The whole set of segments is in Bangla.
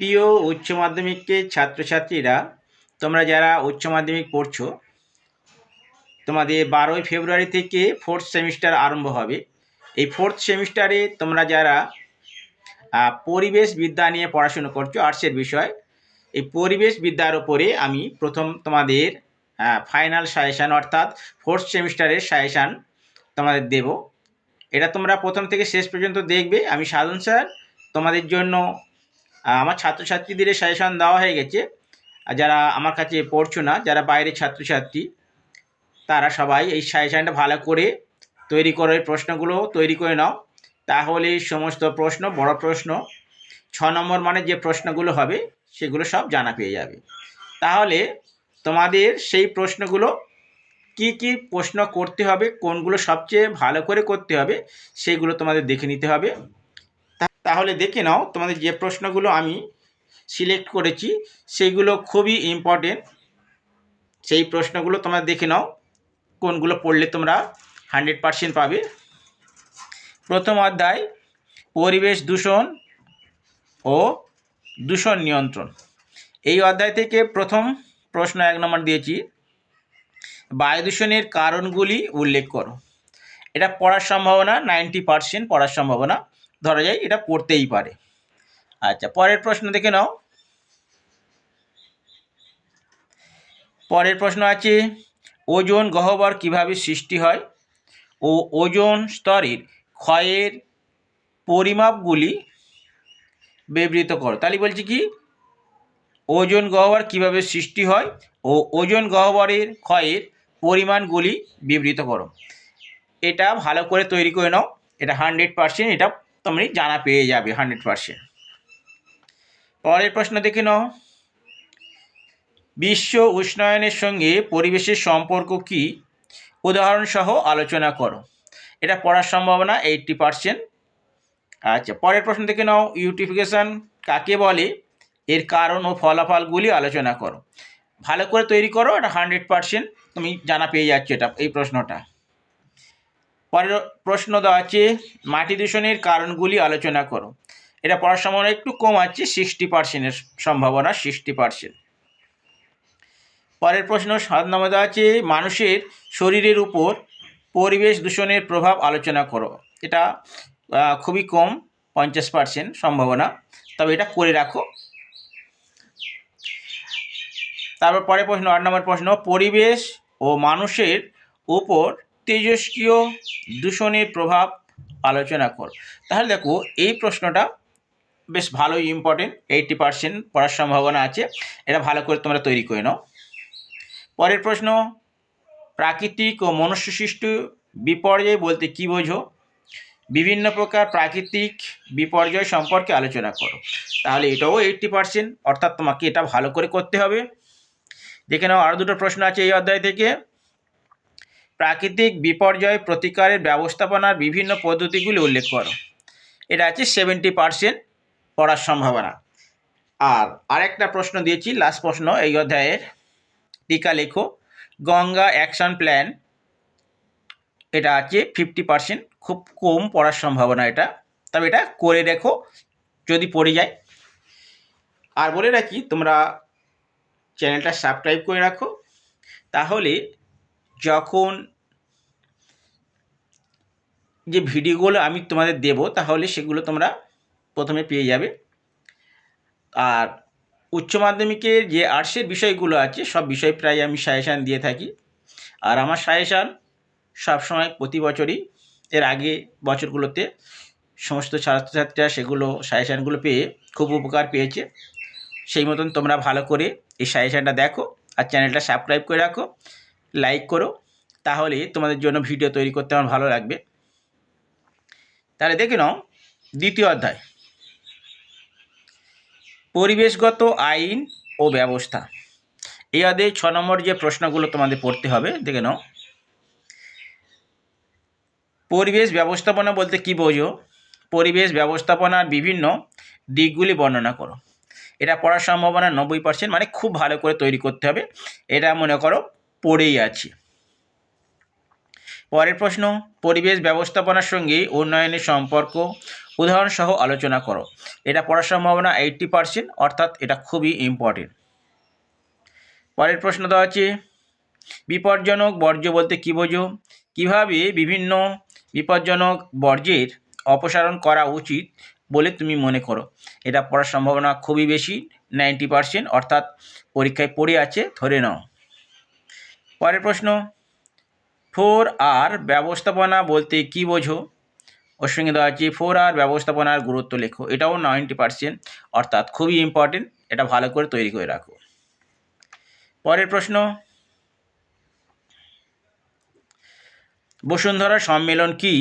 প্রিয় উচ্চ মাধ্যমিকের ছাত্রছাত্রীরা, তোমরা যারা উচ্চ মাধ্যমিক পড়ছো, তোমাদের বারোই ফেব্রুয়ারি থেকে ফোর্থ সেমিস্টার আরম্ভ হবে। এই ফোর্থ সেমিস্টারে তোমরা যারা পরিবেশ বিদ্যা নিয়ে পড়াশুনো করছ আর্টসের বিষয়, এই পরিবেশ বিদ্যার ওপরে আমি প্রথম তোমাদের ফাইনাল সাজেশান অর্থাৎ ফোর্থ সেমিস্টারের সাজেশান তোমাদের দেব। এটা তোমরা প্রথম থেকে শেষ পর্যন্ত দেখবে। আমি সাধন স্যার, তোমাদের জন্য আমার ছাত্রছাত্রীদের সাজেশান দেওয়া হয়ে গেছে। যারা আমার কাছে পড়ছো না, যারা বাইরের ছাত্রছাত্রী, তারা সবাই এই সাজেশানটা ভালো করে তৈরি করে প্রশ্নগুলো তৈরি করে নাও। তাহলে সমস্ত প্রশ্ন, বড় প্রশ্ন, ছ নম্বর মানে যে প্রশ্নগুলো হবে, সেগুলো সব জানা পেয়ে যাবে। তাহলে তোমাদের সেই প্রশ্নগুলো, কি কি প্রশ্ন করতে হবে, কোনগুলো সবচেয়ে ভালো করে করতে হবে সেইগুলো তোমাদের দেখে নিতে হবে। তাহলে দেখে নাও তোমাদের যে প্রশ্নগুলো আমি সিলেক্ট করেছি, সেইগুলো খুবই ইম্পর্টেন্ট সেই প্রশ্নগুলো তোমরা দেখে নাও, কোনগুলো পড়লে তোমরা হান্ড্রেড পারসেন্ট পাবে। প্রথম অধ্যায়, পরিবেশ দূষণ ও দূষণ নিয়ন্ত্রণ। এই অধ্যায় থেকে প্রথম প্রশ্ন এক নম্বর দিয়েছি, বায়ু দূষণের কারণগুলি উল্লেখ করো। এটা পড়ার সম্ভাবনা নাইনটি পারসেন্ট পড়ার সম্ভাবনা। ধরা যায়, এটা পড়তেই পারে। আচ্ছা পরের প্রশ্ন দেখে নাও। পরের প্রশ্ন আছে, ওজন গহ্বর কীভাবে সৃষ্টি হয়? ও ওজন স্তরের ক্ষয়ের পরিমাপগুলি বিবৃত করো। তাহলে বলছি কি, ওজন গহ্বর কীভাবে সৃষ্টি হয়? ও ওজন গহ্বরের ক্ষয়ের পরিমাণগুলি বিবৃত করো। এটা ভালো করে তৈরি করে নাও। এটা হান্ড্রেড পারসেন্ট এটা তুমি জানা পেয়ে যাবে হান্ড্রেড পারসেন্ট পরের প্রশ্ন দেখে নাও। বিশ্ব উষ্ণায়নের সঙ্গে পরিবেশের সম্পর্ক কি? উদাহরণসহ আলোচনা করো। এটা পড়ার সম্ভাবনা এইট্টি পারসেন্ট আচ্ছা পরের প্রশ্ন দেখে নাও। ইউটিফিকেশান কাকে বলে? এর কারণ ও ফলাফলগুলি আলোচনা করো। ভালো করে তৈরি করো, এটা হান্ড্রেড পারসেন্ট তুমি জানা পেয়ে যাচ্ছ এটা, এই প্রশ্নটা। পরের প্রশ্ন দেওয়া আছে, মাটি দূষণের কারণগুলি আলোচনা করো। এটা পড়ার সম্ভাবনা একটু কম আছে সিক্সটি পার্সেন্টের সম্ভাবনা সিক্সটি পার্সেন্ট পরের প্রশ্ন সাত নম্বর দেওয়া আছে, মানুষের শরীরের উপর পরিবেশ দূষণের প্রভাব আলোচনা করো। এটা খুবই কম, পঞ্চাশ পার্সেন্ট সম্ভাবনা। তবে এটা করে রাখো। তারপর পরের প্রশ্ন, আট নম্বর প্রশ্ন, পরিবেশ ও মানুষের উপর তেজস্ক্রিয় দূষণের প্রভাব আলোচনা কর। তাহলে দেখো, এই প্রশ্নটা বেশ ভালোই ইম্পর্টেন্ট এইটটি পার্সেন্ট পড়ার সম্ভাবনা আছে। এটা ভালো করে তোমরা তৈরি করে নাও। পরের প্রশ্ন, প্রাকৃতিক ও মনুষ্যসৃষ্ট বিপর্যয় বলতে কী বোঝো? বিভিন্ন প্রকার প্রাকৃতিক বিপর্যয় সম্পর্কে আলোচনা করো। তাহলে এটাও এইটটি পার্সেন্ট অর্থাৎ তোমাকে এটা ভালো করে করতে হবে। দেখে নাও আরও দুটো প্রশ্ন আছে এই অধ্যায় থেকে। প্রাকৃতিক বিপর্যয় প্রতিকারের ব্যবস্থাপনার বিভিন্ন পদ্ধতিগুলি উল্লেখ করো। এটা আছে সেভেন্টি পার্সেন্ট পড়ার সম্ভাবনা। আর আরেকটা প্রশ্ন দিয়েছি লাস্ট প্রশ্ন এই অধ্যায়ের। টিকা লেখো। গঙ্গা অ্যাকশন প্ল্যান এটা আছে ফিফটি পার্সেন্ট খুব কম পড়ার সম্ভাবনা এটা। তবে এটা করে রেখো যদি পড়ে যায়। আর বলে রাখি, তোমরা চ্যানেলটা সাবস্ক্রাইব করে রাখো। তাহলে যখন যে ভিডিওগুলো আমি তোমাদের দেব, তাহলে সেগুলো তোমরা প্রথমে পেয়ে যাবে। আর উচ্চ মাধ্যমিকের যে আর্টসের বিষয়গুলো আছে, সব বিষয় প্রায় আমি সাজেশান দিয়ে থাকি। আর আমার সাজেশান সবসময় প্রতি বছরই, এর আগে বছরগুলোতে সমস্ত ছাত্রছাত্রীরা সেগুলো সাজেশানগুলো পেয়ে খুব উপকার পেয়েছে। সেই মতন তোমরা ভালো করে এই সাজেশানটা দেখো আর চ্যানেলটা সাবস্ক্রাইব করে রাখো লাইক করো, তাহলে তোমাদের জন্য ভিডিও তৈরি করতে আমার ভালো লাগবে। তাহলে দেখে নাও, দ্বিতীয় অধ্যায়। পরিবেশগত আইন ও ব্যবস্থা। এই অধ্যায়ে ছ নম্বর যে প্রশ্নগুলো তোমাদের পড়তে হবে, দেখে নাও। পরিবেশ ব্যবস্থাপনা বলতে কী বোঝো? পরিবেশ ব্যবস্থাপনার বিভিন্ন দিকগুলি বর্ণনা করো। এটা পড়ার সম্ভাবনা নব্বই পার্সেন্ট মানে খুব ভালো করে তৈরি করতে হবে। এটা মনে করো পড়েই আছে। পরের প্রশ্ন, পরিবেশ ব্যবস্থাপনার সঙ্গে উন্নয়নের সম্পর্ক। উদাহরণসহ আলোচনা করো। এটা পড়ার সম্ভাবনা এইট্টি পার্সেন্ট অর্থাৎ এটা খুবই ইম্পর্টেন্ট পরের প্রশ্ন দেওয়া আছে বিপজ্জনক বর্জ্য বলতে কী বোঝো? কীভাবে বিভিন্ন বিপজ্জনক বর্জ্যের অপসারণ করা উচিত বলে তুমি মনে করো? এটা পড়ার সম্ভাবনা খুবই বেশি নাইনটি পার্সেন্ট অর্থাৎ পরীক্ষায় পড়ে আছে, ধরে নাও। পরের প্রশ্ন ফোর আর ব্যবস্থাপনা বলতে কী বোঝো? ওর সঙ্গে দেওয়া আছে ফোর আর ব্যবস্থাপনার গুরুত্ব লেখো। এটাও নাইনটি পার্সেন্ট, অর্থাৎ খুবই ইম্পর্টেন্ট এটা ভালো করে তৈরি করে রাখো। পরের প্রশ্ন, বসুন্ধরা সম্মেলন কি?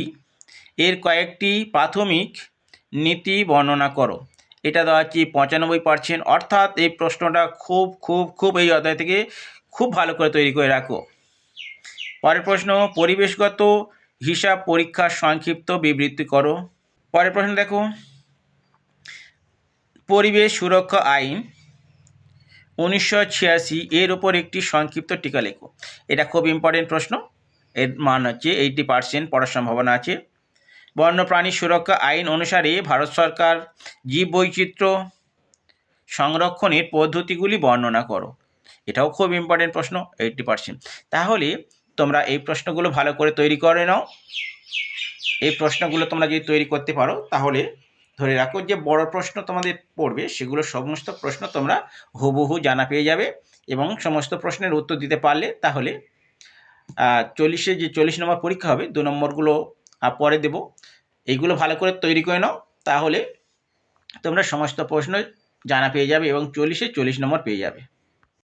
এর কয়েকটি প্রাথমিক নীতি বর্ণনা করো। এটা দেওয়া হচ্ছে পঁচানব্বই পার্সেন্ট, অর্থাৎ এই প্রশ্নটা খুব খুব খুব এই অধ্যায় থেকে খুব ভালো করে তৈরি করে রাখো। পরের প্রশ্ন, পরিবেশগত হিসাব পরীক্ষার সংক্ষিপ্ত বিবৃতি করো। পরের প্রশ্ন দেখো। পরিবেশ সুরক্ষা আইন উনিশশো ছিয়াশি এর ওপর একটি সংক্ষিপ্ত টিকা লেখো। এটা খুব ইম্পর্টেন্ট প্রশ্ন। এর মান হচ্ছে এইটি পার্সেন্ট পড়ার সম্ভাবনা আছে। বন্যপ্রাণী সুরক্ষা আইন অনুসারে ভারত সরকার জীববৈচিত্র্য সংরক্ষণের পদ্ধতিগুলি বর্ণনা করো। এটাও খুব ইম্পর্টেন্ট প্রশ্ন এইটটি পার্সেন্ট তাহলে তোমরা এই প্রশ্নগুলো ভালো করে তৈরি করে নাও। এই প্রশ্নগুলো তোমরা যদি তৈরি করতে পারো, তাহলে ধরে রাখো যে বড় প্রশ্ন তোমাদের পড়বে, সেগুলো সমস্ত প্রশ্ন তোমরা হুবহু জানা পেয়ে যাবে এবং সমস্ত প্রশ্নের উত্তর দিতে পারলে তাহলে চল্লিশে যে চল্লিশ নম্বর পরীক্ষা হবে, দু নম্বরগুলো পরে দেব। এইগুলো ভালো করে তৈরি করে নাও, তাহলে তোমরা সমস্ত প্রশ্ন জানা পেয়ে যাবে এবং চল্লিশে চল্লিশ নম্বর পেয়ে যাবে।